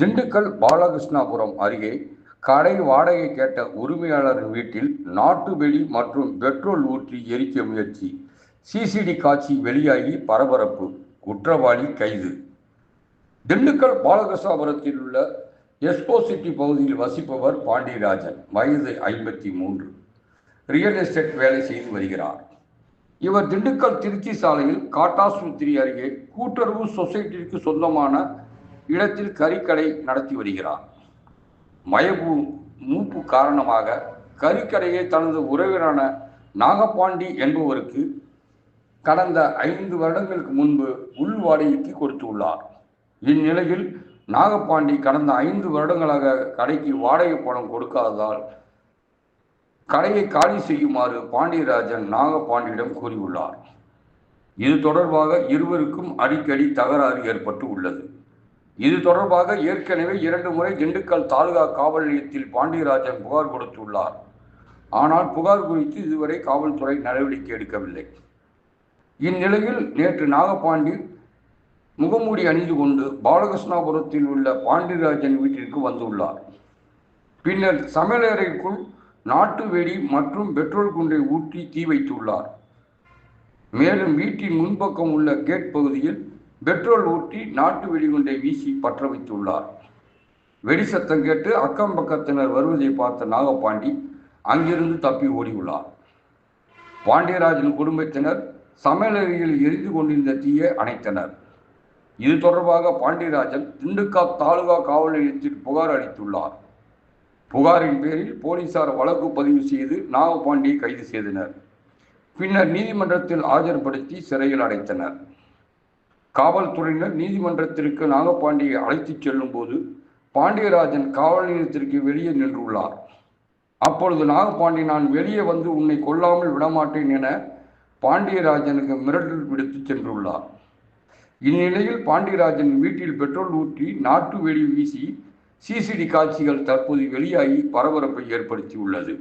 திண்டுக்கல் பாலகிருஷ்ணாபுரம் அருகே கடை வாடகை கேட்ட உரிமையாளரின் வீட்டில் நாட்டு வெளி மற்றும் பெட்ரோல் ஊற்றி எரிக்க முயற்சி. சிசிடி காட்சி வெளியாகி பரபரப்பு குற்றவாளி கைது. திண்டுக்கல் பாலகிருஷ்ணாபுரத்தில் உள்ள எஸ்போ சிட்டி பகுதியில் வசிப்பவர் பாண்டியராஜன் வயது ஐம்பத்தி மூன்று ரியல் எஸ்டேட் வேலை செய்து வருகிறார். இவர் திண்டுக்கல் திருச்சி சாலையில் காட்டாசுத்திரி அருகே கூட்டுறவு சொசைட்டிக்கு சொந்தமான இடத்தில் கறிக்கடை நடத்தி வருகிறார். மயபு மூப்பு காரணமாக கறிக்கடையை தனது உறவினரான நாகபாண்டி என்பவருக்கு கடந்த ஐந்து வருடங்களுக்கு முன்பு உள் வாடகைக்கு கொடுத்துள்ளார். இந்நிலையில் நாகபாண்டி கடந்த ஐந்து வருடங்களாக கடைக்கு வாடகை பணம் கொடுக்காததால் கடையை காலி செய்யுமாறு பாண்டியராஜன் நாகபாண்டியிடம் கூறியுள்ளார். இது தொடர்பாக இருவருக்கும் அடிக்கடி தகராறு ஏற்பட்டு உள்ளது. இது தொடர்பாக ஏற்கனவே இரண்டு முறை திண்டுக்கல் தாலுகா காவல் நிலையத்தில் பாண்டியராஜன் புகார் கொடுத்துள்ளார். ஆனால் புகார் குறித்து இதுவரை காவல்துறை நடவடிக்கை எடுக்கவில்லை. இந்நிலையில் நேற்று நாகபாண்டி முகமூடி அணிந்து கொண்டு பாலகிருஷ்ணாபுரத்தில் உள்ள பாண்டியராஜன் வீட்டிற்கு வந்துள்ளார். பின்னர் சமையலறைக்குள் நாட்டு வெடி மற்றும் பெட்ரோல் குண்டை ஊற்றி தீ வைத்துள்ளார். மேலும் வீட்டின் முன்பக்கம் உள்ள கேட் பகுதியில் பெட்ரோல் ஊற்றி நாட்டு வெடிகுண்டை வீசி பற்ற வைத்துள்ளார் வெடி சத்தம் கேட்டு அக்கம் பக்கத்தினர் வருவதை பார்த்த நாகபாண்டி அங்கிருந்து தப்பி ஓடியுள்ளார். பாண்டியராஜன் குடும்பத்தினர் சமையலறையில் எரிந்து கொண்டிருந்த தீயை அணைத்தனர். இது தொடர்பாக பாண்டியராஜன் திண்டுக்கல் தாலுகா காவல் நிலையத்தில் புகார் அளித்துள்ளார். புகாரின் பேரில் போலீசார் வழக்கு பதிவு செய்து நாகபாண்டியை கைது செய்தனர். பின்னர் நீதிமன்றத்தில் ஆஜர்படுத்தி சிறையில் அடைத்தனர். காவல்துறையினர் நீதிமன்றத்திற்கு நாகபாண்டியை அழைத்துச் செல்லும் போது பாண்டியராஜன் காவல் நிலையத்திற்கு வெளியே நின்றுள்ளார். அப்பொழுது நாகபாண்டி நான் வெளியே வந்து உன்னை கொல்லாமல் விடமாட்டேன் என பாண்டியராஜனுக்கு மிரட்டல் விடுத்து சென்றுள்ளார். இந்நிலையில் பாண்டியராஜன் வீட்டில் பெட்ரோல் ஊற்றி நாட்டு வெடி வீசி சிசிடி காட்சிகள் தற்போது வெளியாகி பரபரப்பை ஏற்படுத்தியுள்ளது.